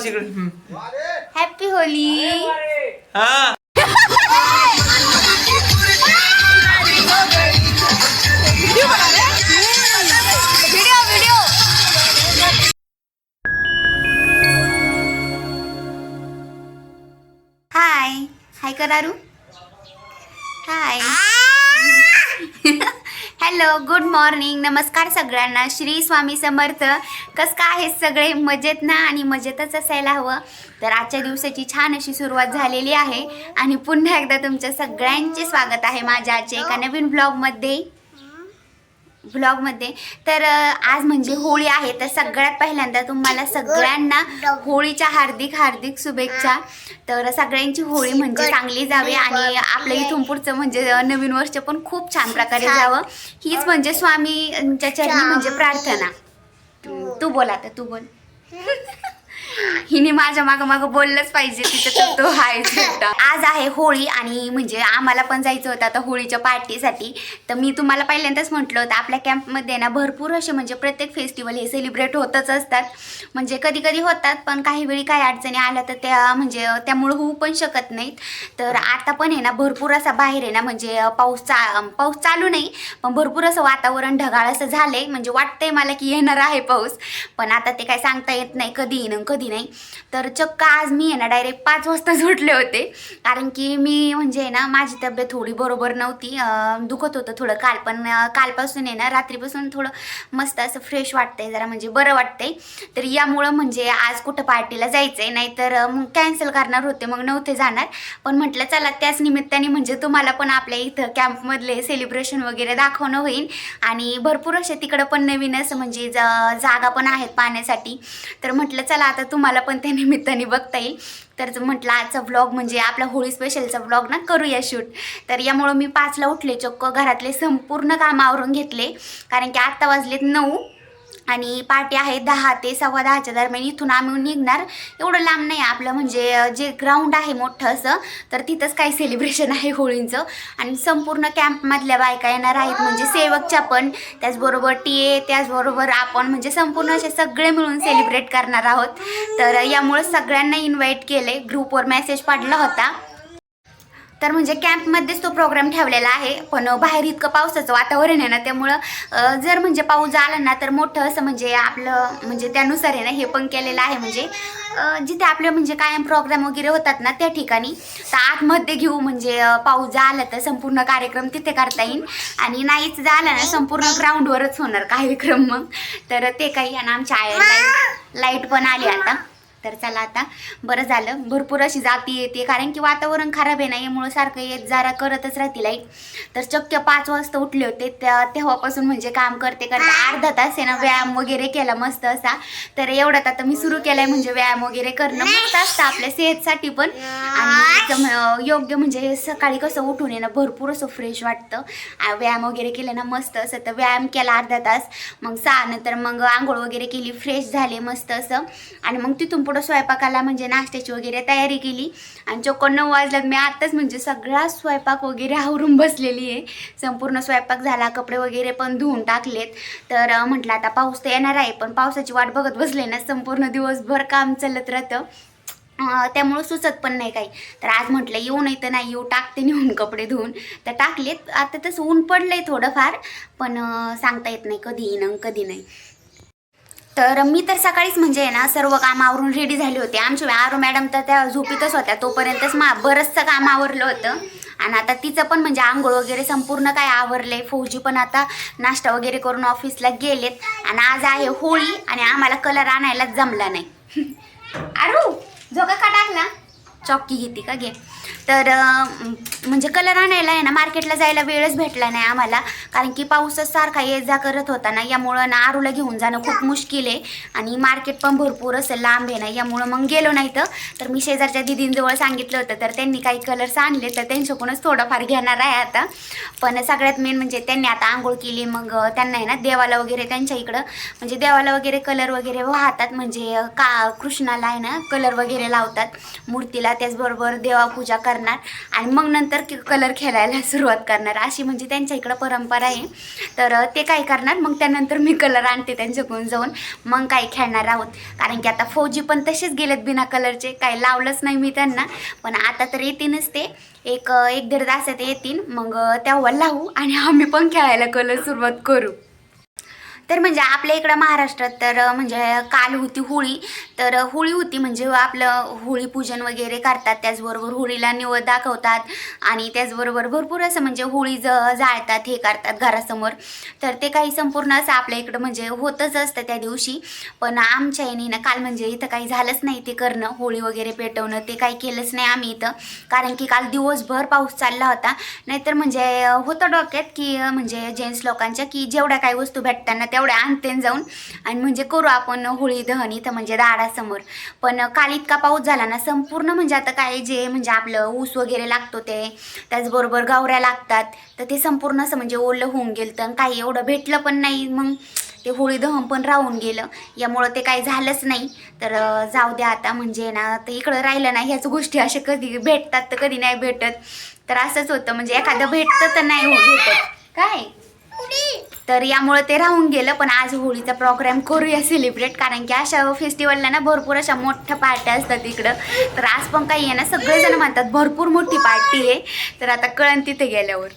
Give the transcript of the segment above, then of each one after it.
मावशीकडे हम्म. हॅपी होली हा. Hi hi करारू हाय हॅलो गुड मॉर्निंग. नमस्कार सगळ्यांना. श्री स्वामी समर्थ. कसं काय आहे सगळे? मजेत ना? आणि मजेतच असायला हवं. तर आजच्या दिवसाची छान अशी सुरुवात झालेली आहे. आणि पुन्हा एकदा तुमच्या सगळ्यांचे स्वागत आहे माझ्या आजच्या एका नवीन ब्लॉगमध्ये ब्लॉगमध्ये. तर आज म्हणजे होळी आहे तर सगळ्यात पहिल्यांदा तुम्हाला सगळ्यांना होळीच्या हार्दिक हार्दिक शुभेच्छा. तर सगळ्यांची होळी म्हणजे चांगली जावी आणि आपलं इथून पुढचं म्हणजे नवीन वर्ष पण खूप छान प्रकारे जावं. हीच म्हणजे स्वामींच्या चरणी म्हणजे प्रार्थना. तू बोल आता तू बोल. हिने माझ्या मागं मागं बोललंच पाहिजे तिथं तर तो आहे आज आहे होळी आणि म्हणजे आम्हाला पण जायचं होतं आता होळीच्या पार्टीसाठी. तर मी तुम्हाला पहिल्यांदाच म्हटलं होतं आपल्या कॅम्पमध्ये ना भरपूर असे म्हणजे प्रत्येक फेस्टिवल हे सेलिब्रेट होतच असतात. म्हणजे कधी कधी होतात पण काही वेळी काही अडचणी आल्या तर त्या म्हणजे त्यामुळं होऊ पण शकत नाहीत. तर आता पण आहे ना भरपूर असा बाहेर आहे ना म्हणजे पाऊस चा पाऊस चालू नाही पण भरपूर असं वातावरण ढगाळ असं झालंय. म्हणजे वाटतंय मला की येणार आहे पाऊस. पण आता ते काय सांगता येत नाही कधी येणं कधी कधी नाही. तर चक्क आज मी आहे ना डायरेक्ट पाच वाजता झोटले होते. कारण की मी म्हणजे आहे ना माझी तब्येत थोडी बरोबर नव्हती. दुखत होतं थोडं काल पण कालपासून आहे ना रात्रीपासून थोडं मस्त असं फ्रेश वाटतंय जरा म्हणजे बरं वाटतंय. तर यामुळं म्हणजे आज कुठं पार्टीला जायचं आहे नाहीतर मग कॅन्सल करणार होते मग नव्हते जाणार. पण म्हटलं चला त्याच निमित्ताने म्हणजे तुम्हाला पण आपल्या इथं कॅम्पमधले सेलिब्रेशन वगैरे दाखवणं होईल आणि भरपूर असे तिकडं पण नवीन असं म्हणजे जागा पण आहेत पाहण्यासाठी. तर म्हटलं चला आता तुम्हाला पण त्या निमित्ताने बघता येईल. तर म्हटलं आजचा व्लॉग म्हणजे आपला होळी स्पेशलचा व्लॉग ना करूया शूट तर यामुळं मी पाचला उठले चक्क घरातले संपूर्ण काम आवरून घेतले. कारण की आत्ता वाजलेत नऊ. आणि पार्टी आहे दहा ते सव्वा दहाच्या दरम्यान इथून आम्ही निघणार. एवढं लांब नाही आपलं म्हणजे जे ग्राउंड आहे मोठं असं तर तिथंच काही सेलिब्रेशन आहे होळींचं. आणि संपूर्ण कॅम्पमधल्या बायका येणार आहेत म्हणजे सेवकच्या पण. त्याचबरोबर टी ए त्याचबरोबर आपण म्हणजे संपूर्ण असे सगळे मिळून सेलिब्रेट करणार आहोत. तर यामुळे सगळ्यांना इन्व्हाइट केले ग्रुपवर मेसेज पाडला होता. तर म्हणजे कॅम्पमध्येच तो प्रोग्राम ठेवलेला आहे. पण बाहेर इतकं पावसाचं वातावरण आहे ना त्यामुळं जर म्हणजे पाऊस झाला ना तर मोठं असं म्हणजे आपलं म्हणजे त्यानुसार आहे ना हे पण केलेलं आहे. म्हणजे जिथे आपले म्हणजे कायम प्रोग्राम वगैरे होतात ना त्या ठिकाणी. तर आतमध्ये घेऊ म्हणजे पाऊस झाला तर संपूर्ण कार्यक्रम तिथे करता येईल. आणि नाहीच झाला ना संपूर्ण ग्राउंडवरच होणार कार्यक्रम मग. तर ते काही आणि आमच्या लाइट पण आली आता. तर चला आता बरं झालं. भरपूर अशी जाती येते कारण की वातावरण खराब आहे ना यामुळं सारखं येत जरा करतच राहते लाइट तर चक्क पाच वाजता उठले होते त्या तेव्हापासून म्हणजे काम करते करते अर्धा तास आहे ना व्यायाम वगैरे केला मस्त असा. तर एवढ्यात आता मी सुरू केलाय म्हणजे व्यायाम वगैरे करणं. मस्त असतं आपल्या सेहतसाठी पण. आणि योग्य म्हणजे सकाळी कसं उठून आहे ना भरपूर असं फ्रेश वाटतं. व्यायाम वगैरे केलं ना मस्त असं. तर व्यायाम केला अर्धा तास. मग सहा नंतर मग आंघोळ वगैरे केली फ्रेश झाले मस्त असं. आणि मग तिथून पुढं स्वयंपाकाला म्हणजे नाश्त्याची वगैरे तयारी केली. आणि चोकोन नऊ वाजल्यात मी आत्ताच म्हणजे सगळा स्वयंपाक वगैरे आवरून बसलेली आहे. संपूर्ण स्वयंपाक झाला कपडे वगैरे पण धुवून टाकलेत. तर म्हटलं आता पाऊस तर येणार आहे पण पावसाची वाट बघत बसले ना संपूर्ण दिवसभर काम चालत राहतं. त्यामुळं सुचत पण नाही काही. तर आज म्हटलं येऊ नाही तर नाही येऊ टाकते नेऊन कपडे धुवून. तर टाकलेत. आता तसं ऊन पडलं आहे थोडंफार पण सांगता येत नाही कधी येईन कधी नाही. तर मी तर सकाळीच म्हणजे आहे ना सर्व काम आवरून रेडी झाले होते. आमच्या आरो मॅडम तर त्या झोपीतच होत्या तोपर्यंतच मा बरंचसं काम आवरलं होतं. आणि आता तिचं पण म्हणजे आंघोळ वगैरे संपूर्ण काय आवरले फौजी पण आता नाश्ता वगैरे करून ऑफिसला गेलेत. आणि आज आहे होळी आणि आम्हाला कलर आणायलाच जमला नाही. आरू झोका का टाकला? चॉकी घेते का? घे. तर म्हणजे कलर आणायला आहे ना मार्केटला जायला वेळच भेटला नाही आम्हाला. कारण की पाऊसच सारखा ये जा करत होता ना यामुळं ना आरूला घेऊन जाणं खूप मुश्किल आहे. आणि मार्केट पण भरपूर असं लांब आहे ना यामुळं मग गेलो नाही तर. मी शेजारच्या दिदींजवळ सांगितलं होतं तर त्यांनी काही कलर्स आणले तर त्यांच्याकडूनच थोडंफार घेणार आहे आता. पण सगळ्यात मेन म्हणजे त्यांनी आता आंघोळ केली मग त्यांना आहे ना देवाला वगैरे त्यांच्या इकडं म्हणजे देवाला वगैरे कलर वगैरे वाहतात म्हणजे का कृष्णाला आहे ना कलर वगैरे लावतात. मूर्तीला त्याचबरोबर देवापूजा करणार आणि मग नंतर की कलर खेळायला सुरुवात करणार. अशी म्हणजे त्यांच्या इकडं परंपरा आहे. तर ते काय करणार? मग त्यानंतर मी कलर आणते त्यांच्याकडून जाऊन. मग काय खेळणार आहोत? कारण की आता फौजी पण तसेच गेलेत बिना कलरचे काय लावलंच नाही मी त्यांना. पण आता तर येतीनच ते. एक एक दीड तासात येतील. मग तेव्हा लावू आणि आम्ही पण खेळायला कलर सुरुवात करू. तर म्हणजे आपल्या इकडं महाराष्ट्रात तर म्हणजे काल होती होळी. तर होळी होती म्हणजे आपलं होळी पूजन वगैरे करतात त्याचबरोबर होळीला निवड दाखवतात आणि त्याचबरोबर भरपूर असं म्हणजे होळी ज जाळतात हे करतात घरासमोर. तर ते काही संपूर्ण असं आपल्या इकडं म्हणजे होतच असतं त्या दिवशी. पण आमच्या याने ना काल म्हणजे इथं काही झालंच नाही ते करणं होळी वगैरे पेटवणं ते काही केलंच नाही आम्ही इथं. कारण की काल दिवसभर पाऊस चालला होता. नाहीतर म्हणजे होतं डोक्यात की म्हणजे जेंट्स लोकांच्या की जेवढ्या काही वस्तू भेटताना तेवढ्या आणते जाऊन. आणि म्हणजे करू आपण होळी दहन इथं म्हणजे घरासमोर पण काल इतका पाऊस झाला ना संपूर्ण म्हणजे आता काय जे म्हणजे आपलं ऊस वगैरे लागतो ते त्याचबरोबर गावऱ्या लागतात तर ते संपूर्ण असं म्हणजे ओलं होऊन गेलं तर काही एवढं भेटलं पण नाही. मग ते होळी दहन पण राहून गेलं. यामुळं ते काही झालंच नाही. तर जाऊ द्या आता म्हणजे ना तर इकडं राहिलं नाही ह्याच गोष्टी अशा कधी भेटतात तर कधी नाही भेटत. तर असंच होतं म्हणजे एखादं भेटतं तर नाही हो भेटत. काय? तर यामुळे ते राहून गेलं पण आज होळीचा प्रोग्राम करूया सेलिब्रेट कारण की अशा फेस्टिवलला ना भरपूर अशा मोठ्या पार्ट्या असतात इकडं. तर आज पण काही आहे ना सगळेजण म्हणतात भरपूर मोठी पार्टी आहे. तर आता कळण तिथे गेल्यावर.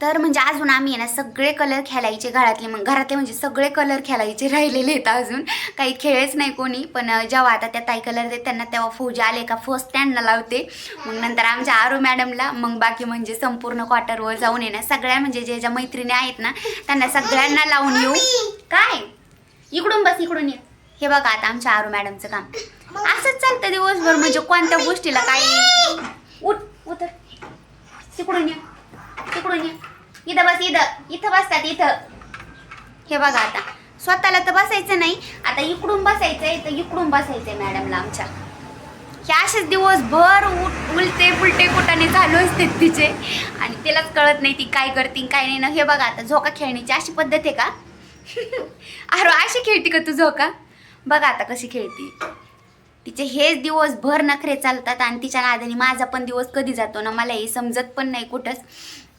तर म्हणजे अजून आम्ही आहे ना सगळे कलर खेळायचे घरातले मग घरातले म्हणजे सगळे कलर खेळायचे राहिलेले आहेत अजून. काही खेळच नाही कोणी पण जेव्हा आता त्या ताई कलर देत त्यांना तेव्हा फौजी आले का फर्स्ट स्टँडला लावते. मग नंतर आमच्या आरो मॅडमला मग बाकी म्हणजे संपूर्ण क्वार्टरवर जाऊन येणार सगळ्या म्हणजे जे ज्या मैत्रिणी आहेत ना त्यांना सगळ्यांना लावून येऊ. काय? इकडून बस इकडून ये. हे बघा आता आमच्या आरू मॅडमचं काम. असंच चालतं दिवसभर म्हणजे कोणत्या गोष्टीला काही उठ उतर. तिकडून ये. तिकडून ये. इथं बस इथं. इथं बसतात इथं. हे बघा आता. स्वतःला तर बसायचं नाही. आता इकडून बसायचंय तर इकडून बसायचंय मॅडमला आमच्या. हे असेच दिवसभर उठ उलटे पुलटे कुटाने चालू असते तिचे. आणि तिलाच कळत नाही ती काय करते काय नाही. ना हे बघा आता झोका खेळण्याची अशी पद्धत आहे का? अरे अशी खेळती का तू झोका? बघा आता कशी खेळती. तिचे हेच दिवसभर नखरे चालतात आणि तिच्या नादाने माझा पण दिवस कधी जातो ना मला हे समजत पण नाही कुठंच.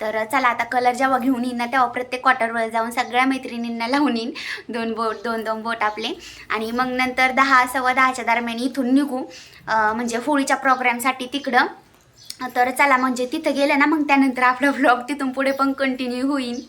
तर चला आता कलर जेव्हा घेऊन येईन ना तेव्हा प्रत्येक क्वार्टरवर जाऊन सगळ्या मैत्रिणींना लावून येईन. दोन बोट दोन दोन बोट आपले. आणि मग नंतर दहा सव्वा दहाच्या दरम्यान इथून निघू म्हणजे होळीच्या प्रोग्रामसाठी तिकडं. तर चला म्हणजे तिथं गेलं ना मग त्यानंतर आपला व्लॉग तिथून पुढे पण कंटिन्यू होईल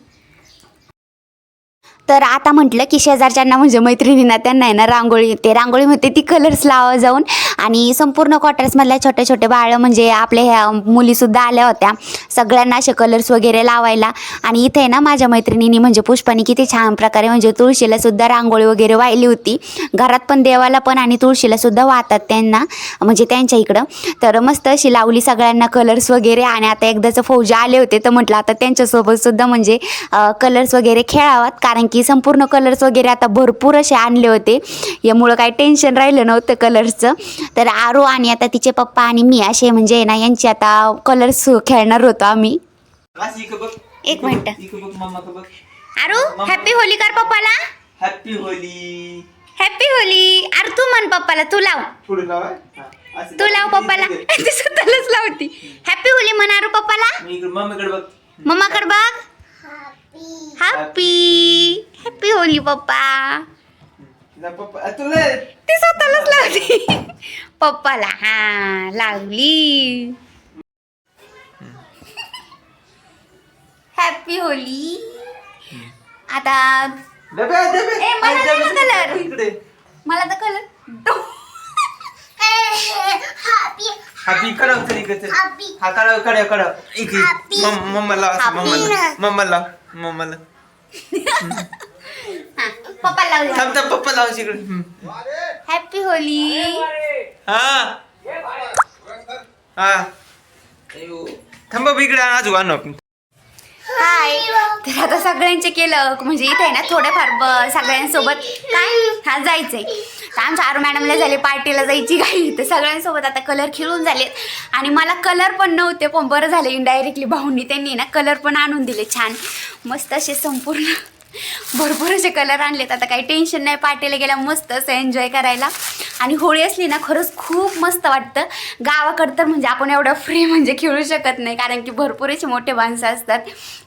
तर आता म्हटलं की शेजारच्यांना म्हणजे मैत्रिणींना त्यांना आहे ना रांगोळी ते रांगोळीमध्ये ती कलर्स लावा जाऊन. आणि संपूर्ण क्वार्टर्समधल्या छोटे छोटे बाळं म्हणजे आपल्या ह्या मुलीसुद्धा आल्या होत्या. सगळ्यांना असे कलर्स वगैरे लावायला. आणि इथे आहे ना माझ्या मैत्रिणींनी म्हणजे पुष्पानी किती छान प्रकारे म्हणजे तुळशीला सुद्धा रांगोळी वगैरे वाहिली होती. घरात पण देवाला पण आणि तुळशीला सुद्धा वाहतात त्यांना म्हणजे त्यांच्या इकडं. तर मस्त अशी लावली सगळ्यांना कलर्स वगैरे आणि आता एकदाचं फौजे आले होते. तर म्हटलं आता त्यांच्यासोबत सुद्धा म्हणजे कलर्स वगैरे खेळावात. कारण की संपूर्ण कलर्स वगैरे आता भरपूर असे आणले होते. यामुळं काही टेन्शन राहिलं नव्हतं कलर्सचं तर आरो आणि आता तिचे पप्पा आणि मी असे म्हणजे ना यांची आता कलर्स खेळणार होतो आम्ही. एक मिनिट. आरू हॅपी होली कर पप्पाला. हॅपी होली. हॅपी होली. अरे तू म्हण पप्पाला तू लाव. तू लाव पप्पाला. ती स्वतःलाच लावती. हॅपी होली म्हण आरू पप्पाला. मम्माकडे बघ. हॅपी हॅपी होली पप्पा पप्पा तुला ती स्वतःलाच लावली पप्पाला हा लावली हॅपी होली आता ए, मला नाही ना. इकडे मला तर कलर हॅपी कडाव चल हा कडाव कडाव कडाव इकडे मम- मम्माला असं मम्माला मम्माला मम्माला पप्पा लावली थांब थांब पप्पा लाव इकडे हम्म. हॅपी होली हा हा. थांब बाबा, इकडे आजू आणू आपण तर आता सगळ्यांचे केलं म्हणजे इथे आहे ना थोडेफार ब सगळ्यांसोबत काय? हा जायचंय. तर आमच्या आरू मॅडमला झाले पार्टीला जायची घाई. तर सगळ्यांसोबत आता कलर खेळून झालेत. आणि मला कलर पण नव्हते पण बरं झाले इनडायरेक्टली भाऊंनी. त्यांनी ना कलर पण आणून दिले छान. मस्त असे संपूर्ण भरपूर असे कलर आणलेत. आता काही टेन्शन नाही. पार्टीला गेल्या मस्त असं एन्जॉय करायला. आणि होळी असली ना खरंच खूप मस्त वाटतं. गावाकडं तर म्हणजे आपण एवढं फ्री म्हणजे खेळू शकत नाही. कारण की भरपूर असे मोठे माणसं असतात.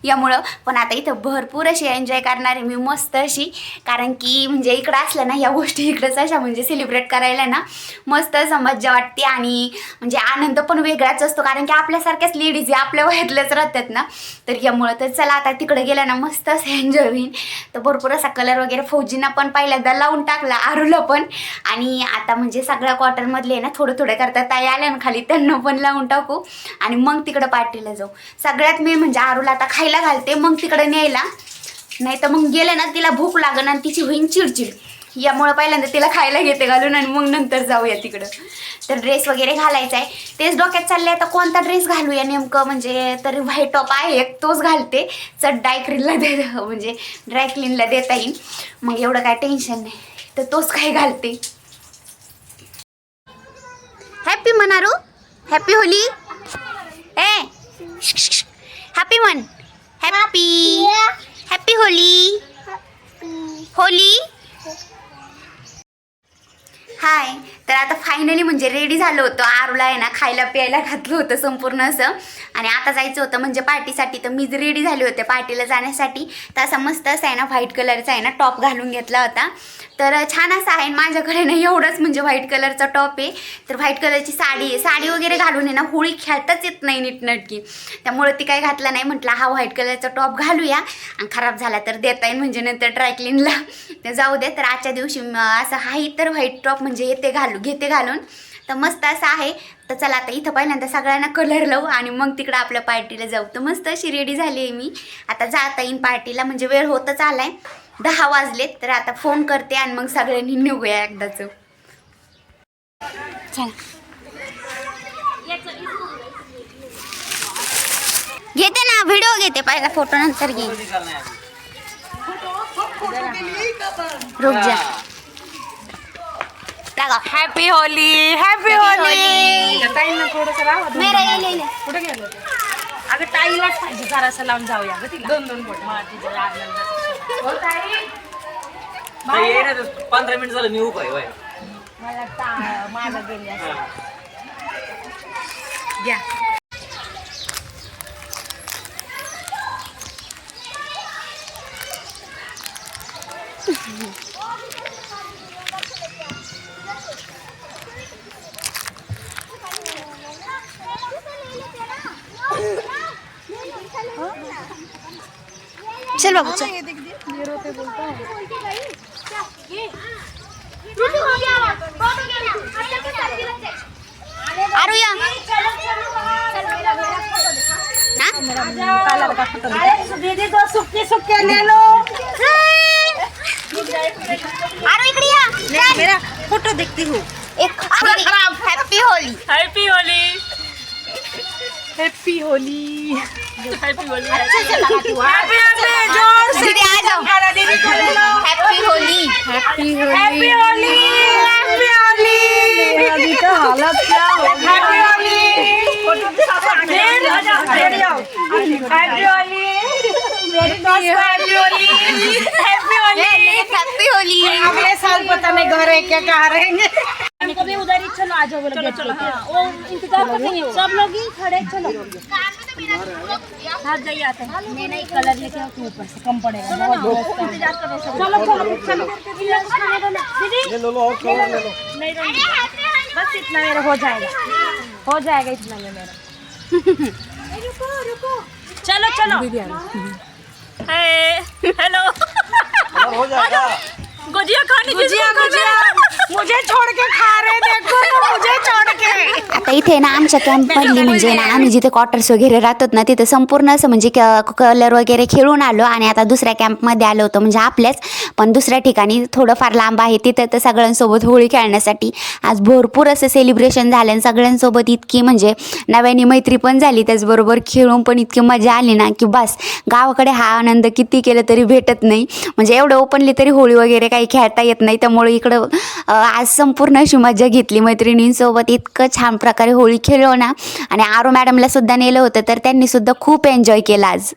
यामुळं पण आता इथं भरपूर अशी एन्जॉय करणारे मी मस्त अशी. कारण की म्हणजे इकडं असल्या ना या गोष्टी इकडंच अशा म्हणजे सेलिब्रेट करायला ना मस्त असं मज्जा वाटते. आणि म्हणजे आनंद पण वेगळाच असतो. कारण की आपल्यासारख्याच लेडीज आपल्या वयातल्याच राहतात ना. तर यामुळं तर चला आता तिकडे गेल्या ना मस्त असं एन्जॉय होईल. तर भरपूर असा कलर वगैरे फौजींना पण पहिल्यांदा लावून टाकला आरूला पण. आणि आता म्हणजे सगळ्या क्वार्टरमधले ना थोडं थोडं करता ताई आल्या ना खाली त्यांना पण लावून टाकू. आणि मग तिकडं पार्टीला जाऊ. सगळ्यात मी म्हणजे आरूला आता खायला घालते मग तिकडे न्यायला. नाही तर मग गेलं ना तिला भूक लागन आणि तिची होईन चिडचिड. यामुळं पहिल्यांदा तिला खायला घेते घालून आणि मग नंतर जाऊया तिकडं. तर ड्रेस वगैरे घालायचा आहे तेच डोक्यात चालले आता कोणता ड्रेस घालूया नेमकं? म्हणजे तर व्हाईट टॉप आहे एक तोच घालते. चट ड्रायक्लीनला दे म्हणजे ड्रायक्लीनला देता येईल. मग एवढं काय टेन्शन नाही. तर तोच काय घालते. हॅपी म्हणारू हॅपी होली? ए हॅपी म्हण. Happy happy Holi? Holi? Hi. तर आता फायनली म्हणजे रेडी झालं होतं. आरूला आहे ना खायला प्यायला घातलं होतं संपूर्ण असं. आणि आता जायचं होतं म्हणजे पार्टीसाठी. तर मी रेडी झाले होते पार्टीला जाण्यासाठी. तर असा मस्त असा आहे ना व्हाईट कलरचा आहे ना टॉप घालून घेतला होता. तर छान असा आहे माझ्याकडे ना एवढंच म्हणजे व्हाईट कलरचा टॉप आहे. तर व्हाईट कलरची साडी आहे. साडी वगैरे घालून आहे ना होळी खेळताच येत नाही नीटनटकी. त्यामुळे ती काय घातला नाही. म्हटलं हा व्हाईट कलरचा टॉप घालूया. आणि खराब झाला तर देता येईल म्हणजे नंतर ड्रायक्लीनला तर जाऊ दे. तर आजच्या दिवशी असं हाही तर व्हाईट म्हणजे टॉप म्हणजे येते घालू घेते घालून. तर मस्त असं आहे. तर चला आता इथं पहिल्यांदा सगळ्यांना कलर लावू आणि मग तिकडं आपल्या पार्टीला जाऊ. तर मस्त अशी रेडी झाली आहे मी. आता जाता येईन पार्टीला म्हणजे वेळ होतच आलाय. दहा वाजलेत. तर आता फोन करते आणि मग सगळ्यांनी निघूया एकदाच. घेते ना व्हिडिओ घेते. पहिला फोटो नंतर घे रुक जा. लगा हॅपी होली हॅपी होली ताईंना थोडंसं लावा दोन- मेरा ये ले ले कुठे गेलं ते? अगं ताईलाच पाहिजे जरासं लावून जाऊया गं तिला. दोन दोन बोट लागलं हो ताई. नाही, येणार पंधरा मिनिट झालं मी उभा आहे वय. मला ता- माझं गेली असं घ्या. चल बाबू चल. आरू या. हा? दीदी तो सुक्के सुक्के ले लो आरू इकडे या. मेरा फोटो देखती हूँ एक happy Holi happy happy Holi happy Holi हालत क्या होली होली अगले साल पता नहीं घर है क्या कहाँ रहेंगे? कभी उधर ही चलो आ जाओ चलो चलो हाँ। वो इंतजार करेंगे सब लोग ही खड़े चलो। हाथ जाइए आते हैं। मैं नहीं कलर लेके आओ तू ऊपर से कम पड़ेगा। बहुत इंतजार कर रहे हैं सब चलो चलो। चलो। दीदी ले लो और थोड़ा ले लो। नहीं नहीं बस इतना मेरा हो जाएगा। हो जाएगा इतना में मेरा। रुको रुको। चलो चलो। हेलो हो। जाएगा। गुजिया खाने गुजिया गुजिया। मुझे छोड़ के खा रहे देखो ना मुझे छोड़ के। आता इथे ना आमच्या कॅम्प मधली म्हणजे ना आम्ही जिथे क्वार्टर्स वगैरे राहतात ना तिथे संपूर्ण असं म्हणजे कलर वगैरे खेळून आलो आणि आता दुसऱ्या कॅम्पमध्ये आलो होतो म्हणजे आपल्याच. पण दुसऱ्या ठिकाणी थोडंफार लांब आहे तिथे तर सगळ्यांसोबत होळी खेळण्यासाठी आज भरपूर असं सेलिब्रेशन झालं आणि सगळ्यांसोबत इतकी म्हणजे नव्याने मैत्री पण झाली त्याचबरोबर खेळून पण इतकी मजा आली ना की बस. गावाकडे हा आनंद किती केलं तरी भेटत नाही. म्हणजे एवढं ओपनली तरी होळी वगैरे काही खेळता येत नाही त्यामुळे इकडं आज संपूर्ण अशी मजा घेतली मैत्रिणींसोबत. इतकं छान प्रकारे होळी खेळलो ना. आणि आरो मॅडमला सुद्धा नेलं होतं तर त्यांनी सुद्धा खूप एन्जॉय केलं आज.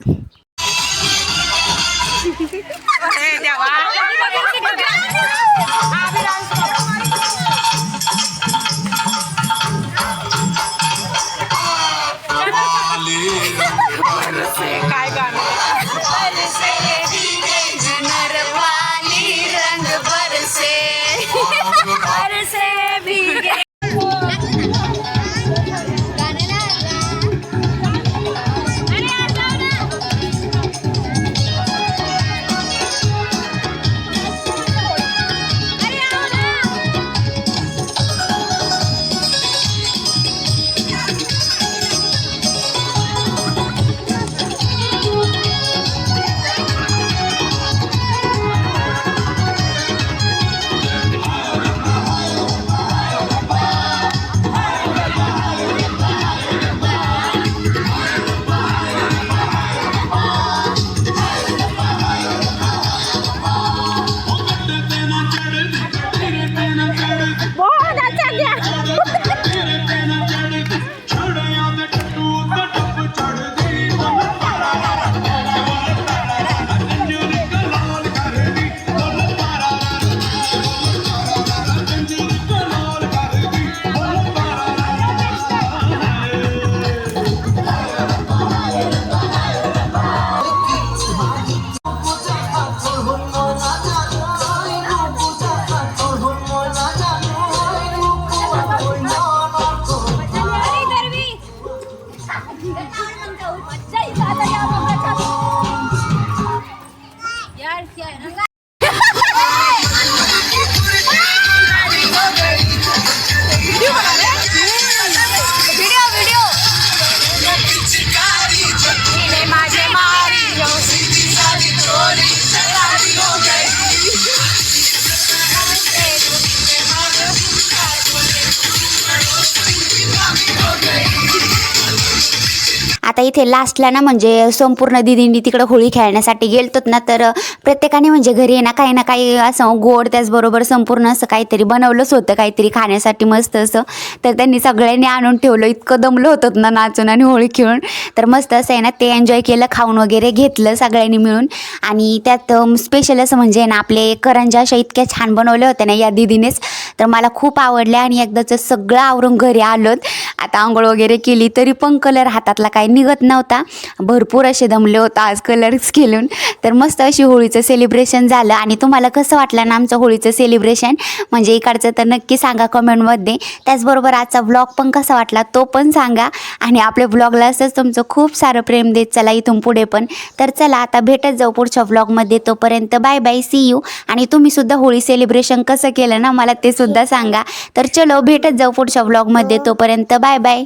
आता इथे लास्टला ना म्हणजे संपूर्ण दिदींनी तिकडं होळी खेळण्यासाठी गेलतोत ना तर प्रत्येकाने म्हणजे घरी आहे ना काही ना काही असं गोड त्याचबरोबर संपूर्ण असं काहीतरी बनवलंच होतं काहीतरी खाण्यासाठी मस्त असं. तर त्यांनी सगळ्यांनी आणून ठेवलं इतकं दमलं होतं ना नाचून आणि होळी खेळून. तर मस्त असं आहे ना ते एन्जॉय केलं खाऊन वगैरे घेतलं सगळ्यांनी मिळून. आणि त्यात स्पेशल असं म्हणजे ना आपले करंजा अशा इतक्या छान बनवल्या होत्या ना या दिदीनेच. तर मला खूप आवडल्या आणि एकदाचं सगळं आवरून घरी आलोत. आता आंघोळ वगैरे केली तरी पण कलर हातातला काही निघत नव्हता. भरपूर असे दमले होता आज कलर्स खेळून. तर मस्त अशी होळीचं सेलिब्रेशन झालं. आणि तुम्हाला कसं वाटलं ना आमचं होळीचं सेलिब्रेशन म्हणजे इकडचं तर नक्की सांगा कमेंटमध्ये त्याचबरोबर आजचा ब्लॉग पण कसा वाटला तो पण सांगा. आणि आपल्या ब्लॉगला असंच तुमचं खूप सारं प्रेम देत चला इथून पुढे पण. तर चला आता भेटत जाऊ पुढच्या ब्लॉगमध्ये तोपर्यंत बाय बाय सी यू आणि तुम्हीसुद्धा होळी सेलिब्रेशन कसं केलं ना मला ते सुद्धा सांगा. तर चलो भेटत जाऊ पुढच्या ब्लॉगमध्ये तोपर्यंत बाय बाय